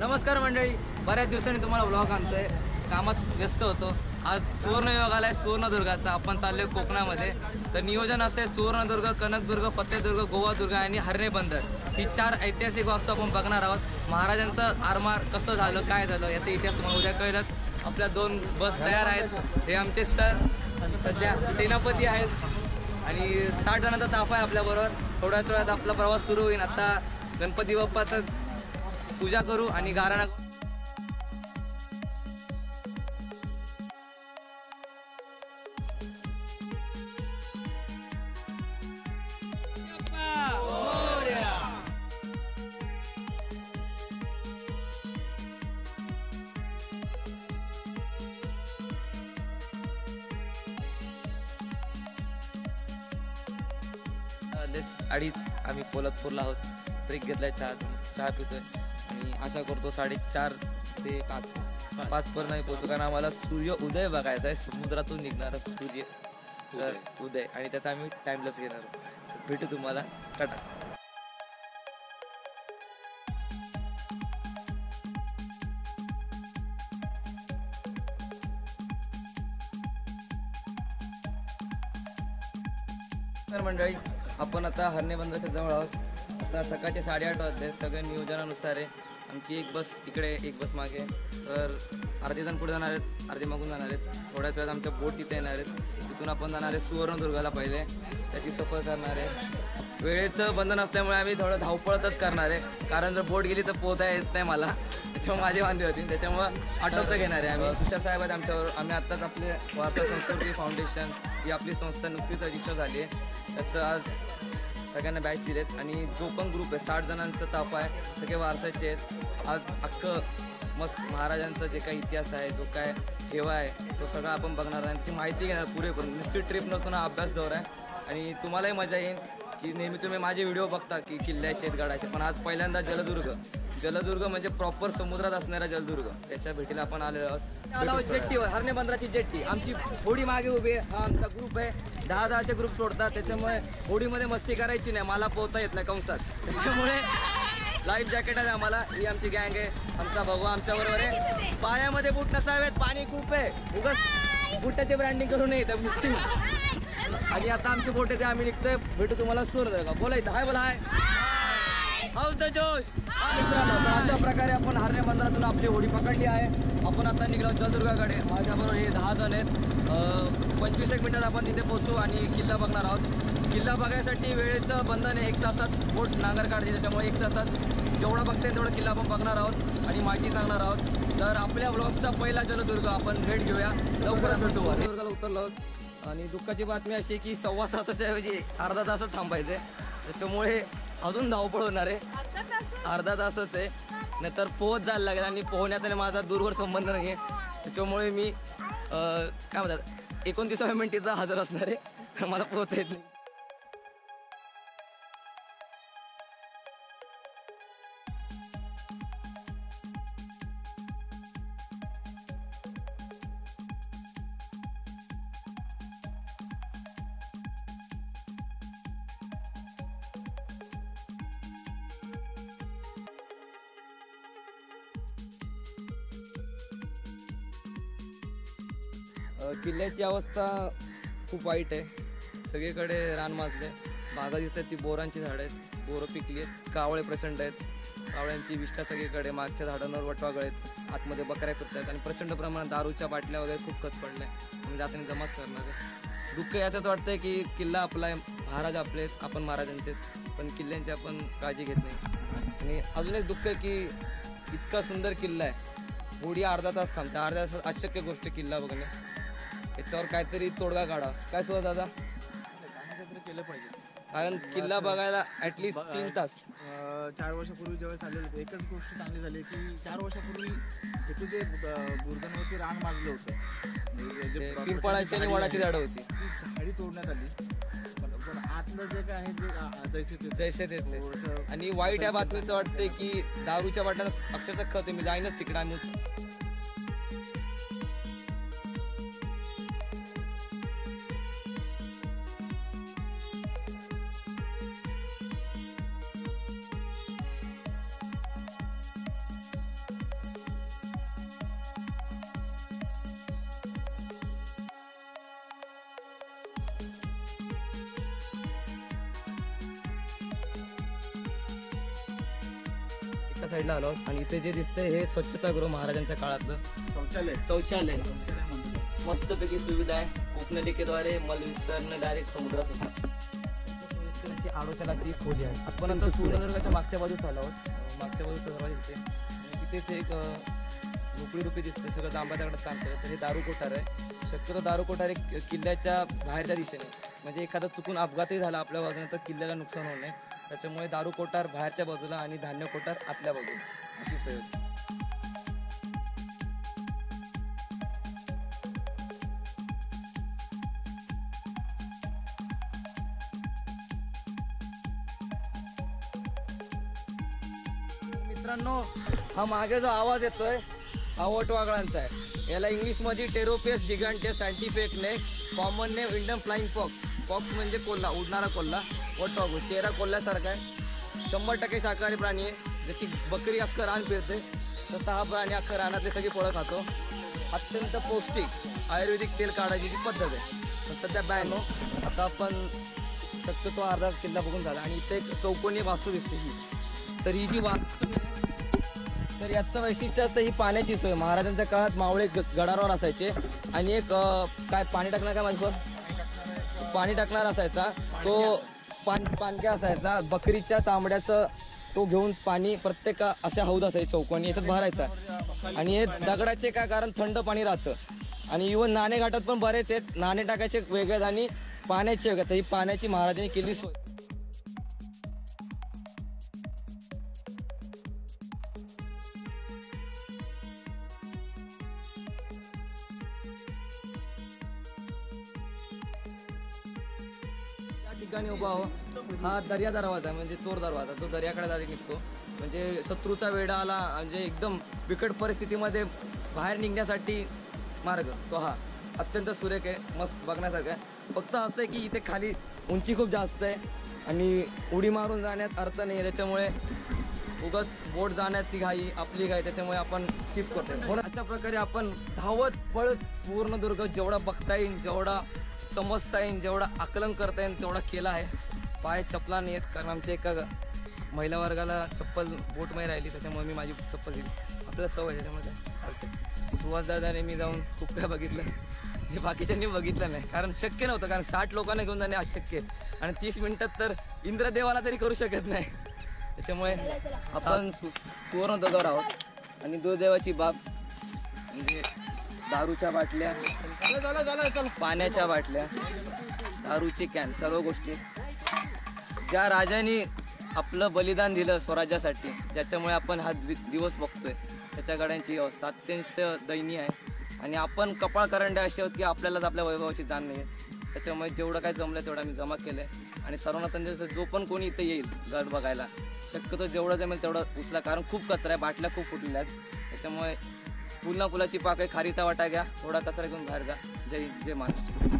नमस्कार मंडळी. बऱ्याच दिवसांनी तुम्हाला ब्लॉग आणतोय. कामात व्यस्त होतो. आज सुवर्णयोग आलाय सुवर्णदुर्गाचा. आपण चाललोय कोकणामध्ये. तर नियोजन असते सुवर्णदुर्ग कनकदुर्ग फतेहदुर्ग गोवादुर्ग आणि हरणे बंदर ही चार ऐतिहासिक वास्तू आपण बघणार आहोत. महाराजांचं आरमार कसं झालं काय झालं याचा इतिहास तुम्हाला उद्या कळलं आपल्या दोन बस तयार आहेत. हे आमचे सर सध्या सेनापती आहेत. आणि साठ जणांचा ताफा आहे आपल्याबरोबर. थोड्याच वेळात आपला प्रवास सुरू होईल. आता गणपती बाप्पाचं पूजा करू आणि गाराणा अडीच आम्ही कोल्हापूरला आहोत. ब्रेक घेतलाय चहा चहा पितोय. आशा करतो साडेचार ते पाच पाच पर नाही पोहोचू कारण आम्हाला सूर्य उदय बघायचा आहे. समुद्रातून निघणारा सूर्य तर उदय. आणि त्याचा आम्ही टाइमलॅप्स घेणार आहोत. भेटू तुम्हाला. टाटा. तर मंडळी आपण आता हरणे बंदराच्या जवळ आहोत. आता सकाळचे साडेआठ वाजले. सगळे नियोजनानुसार आहे. आमची एक बस इकडे एक बस मागे. तर अर्धे जण पुढे जाणार आहेत अर्धे मागून जाणार आहेत. थोड्याच वेळात आमच्या बोट तिथे येणार आहेत. तिथून आपण जाणार आहे सुवर्णदुर्गाला पहिले. त्याची सफर करणार आहे. वेळेचं बंधन असल्यामुळे आम्ही थोडं धावपळतच करणार आहे. कारण जर बोट गेली तर पोहता येत नाही मला. त्याच्यामुळे माझी वांदी होती. त्याच्यामुळं आठवतं घेणार आहे आम्ही. तुषार साहेब आहेत आमच्यावर. आम्ही आत्ताच आपले वारसा संस्कृती फाउंडेशन ही आपली संस्था नुकतीच रजिस्टर झाली आहे. त्याचं आज सगळ्यांना बॅच दिलेत आणि जो पण ग्रुप आहे साठ जणांचा ताप आहे सगळे वारसाचे आहेत. आज अख्खं मस्त महाराजांचा जे काही इतिहास आहे जो काय ठेवा आहे तो सगळा आपण बघणार आहे. आणि त्याची माहिती घेणार पुरे करून नुसती ट्रिप नसून हा अभ्यास दौर आहे. आणि तुम्हालाही मजा येईल. की नेहमी तुम्ही माझे व्हिडिओ बघता की किल्ल्याचे आहेत गडाचे. पण आज पहिल्यांदा जलदुर्ग. जलदुर्ग म्हणजे प्रॉपर समुद्रात असणारा जलदुर्ग. त्याच्या भेटीला आपण आलेलो आहोत. जेट्टीवर हरणे बंदराची जेट्टी. आमची होडी मागे उभी आहे. हा आमचा ग्रुप आहे. दहा दहाचे ग्रुप सोडतात. त्याच्यामुळे होडीमध्ये मस्ती करायची नाही. मला पोहता येत नाही कंसात. त्याच्यामुळे लाईफ जॅकेट आहे आम्हाला. ही आमची गँग आहे. आमचा भाऊ आमच्या बरोबर आहे. पायामध्ये बूट नसावेत. पाणी खूप आहे. उगाच बुटाचे ब्रँडिंग करू नये तर आणि आता आमची बोट आहे ते आम्ही निघतोय. भेटू तुम्हाला सूर का बोलायचं हाय बोला हाय. हाऊस द जोश. अशा प्रकारे आपण हरणे बंदरातून आपली होडी पकडली आहे. आपण आता निघलो जलदुर्गाकडे. माझ्याबरोबर हे दहा जण आहेत. पंचवीस एक मिनिटात आपण तिथे पोहोचू आणि किल्ला बघणार आहोत. किल्ला बघायसाठी वेळेचं बंधन आहे. एक तासात बोट नांगर काढते त्याच्यामुळे एक तासात जेवढं बघते तेवढा किल्ला आपण बघणार आहोत आणि माहिती सांगणार आहोत. तर आपल्या ब्लॉगचा पहिला जलदुर्ग आपण भेट घेऊया. लवकरच भेटू जलदुर्गाला उतरलो आणि दुःखाची बातमी अशी आहे की सव्वा तासाच्या ऐवजी अर्धा तासच थांबायचं आहे त्याच्यामुळे अजून धावपळ होणार आहे. अर्धा तासच? आहे. नाहीतर पोहत जायला लागेल आणि पोहण्याचा आणि माझा दूरवर संबंध नाही आहे त्याच्यामुळे मी काय म्हणतात एकोणतीसाव्या मिनिटीचा हजर असणार आहे. मला पोहता येत नाही. किल्ल्याची अवस्था खूप वाईट आहे. सगळीकडे रान माजले. बागा दिसतात ती बोरांची झाडं आहेत. बोरं पिकली आहेत. कावळे प्रचंड आहेत. कावळ्यांची विष्ठा सगळीकडे. मागच्या झाडांवर वटवागळ आहेत आतमध्ये बकऱ्या फिरतात आणि प्रचंड प्रमाणात दारूच्या बाटल्या वगैरे खूप खच पडल्या. आम्ही जाताना जमाच करणार आहे. दुःख याच्यात वाटतंय की किल्ला आपला आहे. महाराज आपले आहेत. आपण महाराजांचे पण किल्ल्यांची आपण काळजी घेत नाही. आणि अजून एक दुःख आहे की इतका सुंदर किल्ला आहे. होडी अर्धा तास थांबते. अर्धा तास अशक्य गोष्ट किल्ला बघणे. याच्यावर काहीतरी तोडगा काढा. काय सुद्धा दादा? केलं पाहिजे कारण किल्ला बघायला ऍटलिस्ट तीन तास. चार वर्षापूर्वी ज्यावेळेस आलेलं होतं एकच गोष्ट चांगली झाली की चार वर्षापूर्वी इथे जे अं, बुरजांवरती रान माजलं होतं म्हणजे पिंपळाची आणि वडाची झाडं होती. झाडी तोडण्यात आली. पण आतलं जे काय आहे जैसे ते जैसे थोडंसं- आणि वाईट या बातमीचं वाटतंय की दारूच्या बाटल्यात अक्षरशः खत आहे. मी जाईनच तिकडे आम्ही साईडला आलो आहोत. आणि इथे जे दिसतंय हे स्वच्छतागृह महाराजांच्या काळातलं शौचालय. शौचालय. मस्तपैकी सुविधा आहे. कोकणलिकेद्वारे मलविस्तारण डायरेक्ट समुद्रात होता. अशी आडोशाला अशी खोली आहे. आपण आता सुवर्णदुर्गाच्या मागच्या बाजूस आलो आहोत. मागच्या बाजूस दरवाजा दिसते आणि तिथेच एक मोकळी रुपी दिसते. सगळं जांभा दगडात काम तर हे दारू कोठार आहे. शक्यतो दारू कोठार एक किल्ल्याच्या बाहेरच्या दिशेने. म्हणजे एखादा चुकून अपघातही झाला आपल्या बाजूने तर किल्ल्याला नुकसान होऊ नये. त्याच्यामुळे दारू कोठार बाहेरच्या बाजूला आणि धान्य कोठार आतल्या बाजूला. अशी सोय होती. मित्रांनो हा मागे जो आवाज येतोय हा वटवागळांचा आहे. याला इंग्लिशमध्ये Pteropus giganteus scientific name common name Indian flying fox fox म्हणजे कोल्हा उडणारा कोल्हा. वटवागू चेहरा कोल्ह्यासारखा आहे. शंभर टक्के शाकाहारी प्राणी आहे. जशी बकरी अख्खं रान फिरते तसा हा प्राणी अख्खं रानातले सगळी फळं खातो. अत्यंत पौष्टिक आयुर्वेदिक तेल काढायची जी पद्धत आहे. तर सध्या बॅनो हो, आता आपण शक्यतो अर्धा किल्ला बघून झाला आणि इथे एक चौकोनी वास्तू दिसते ही. तर ही जी वास्तू तर याचं वैशिष्ट्य असतं ही पाण्याची सोय. महाराजांच्या काळात मावळे ग- गडारावर असायचे आणि एक काय पाणी टाकणार काय माझं पाणी टाकणार असायचा. तो पान पानक्या असायचा बकरीच्या चामड्याचं तो घेऊन पाणी प्रत्येक अशा हौद असायचे चौकोनी याच्यात भरायचा. आणि हे दगडाचे काय कारण थंड पाणी राहतं. आणि इवन नाणे घाटात पण बरेच आहेत. नाणे टाकायचे वेगळे आणि पाण्याचे वेगळे ही पाण्याची महाराजांनी केली सोय. ठिकाणी उभा आहो. हा दर्या दरवाजा आहे, म्हणजे चोर दरवाजा. तो दर्याकडे जारी निघतो. म्हणजे शत्रूचा वेढा आला म्हणजे एकदम बिकट परिस्थितीमध्ये बाहेर निघण्यासाठी मार्ग तो हा. अत्यंत सुरेख आहे मस्त बघण्यासारखं आहे. फक्त असं आहे की इथे खाली उंची खूप जास्त आहे आणि उडी मारून जाण्यात अर्थ नाही आहे त्याच्यामुळे उगत बोट जाण्याची घाई आपली घाई त्याच्यामुळे आपण स्किप करतो म्हणून हो अशा प्रकारे आपण धावत पळत सुवर्णदुर्ग जेवढा बघता येईल जेवढा समजता येईल जेवढा आकलन करता येईल तेवढा केला आहे. पाय चपला नाही आहेत कारण आमच्या एका महिला वर्गाला चप्पल बोटमध्ये राहिली त्याच्यामुळे मी माझी चप्पल दिली. आपल्याला सवय त्याच्यामध्ये त्याच्यामुळे काय चालतं दादाने मी जाऊन खूप काय बघितलं. जे बाकीच्यांनी बघितलं नाही. कारण शक्य नव्हतं कारण साठ लोकांना घेऊन जाणे अशक्य आहे. आणि तीस मिनटात तर इंद्रदेवाला तरी करू शकत नाही. त्याच्यामुळे आपण सु- सुवर्णध्वजावर आहोत. आणि दुर्दैवाची बाब म्हणजे दारूच्या बाटल्या पाण्याच्या बाटल्या दारूचे कॅन सर्व गोष्टी. ज्या राजाने आपलं बलिदान दिलं स्वराज्यासाठी ज्याच्यामुळे आपण हा दि- दिवस बघतोय. त्याच्या गाड्यांची अवस्था अत्यंत दयनीय आहे. आणि आपण कपाळ करंडे असे आहोत की आपल्यालाच आपल्या वैभवाची जाण नाही आहे त्याच्यामुळे जेवढं काय जमलं तेवढं मी जमा केलं आहे आणि सर्वांना त्यांच्या जो पण कोणी इथे येईल गड बघायला शक्यतो जेवढं जमेल तेवढं उचला कारण खूप कचरा आहे बाटल्या खूप फुटलेल्या आहेत. त्याच्यामुळे पुन्हा फुलाची पाकळी खारीचा वाटा घ्या थोडा कचरा घेऊन बाहेर जा. जय जय महाराष्ट्र.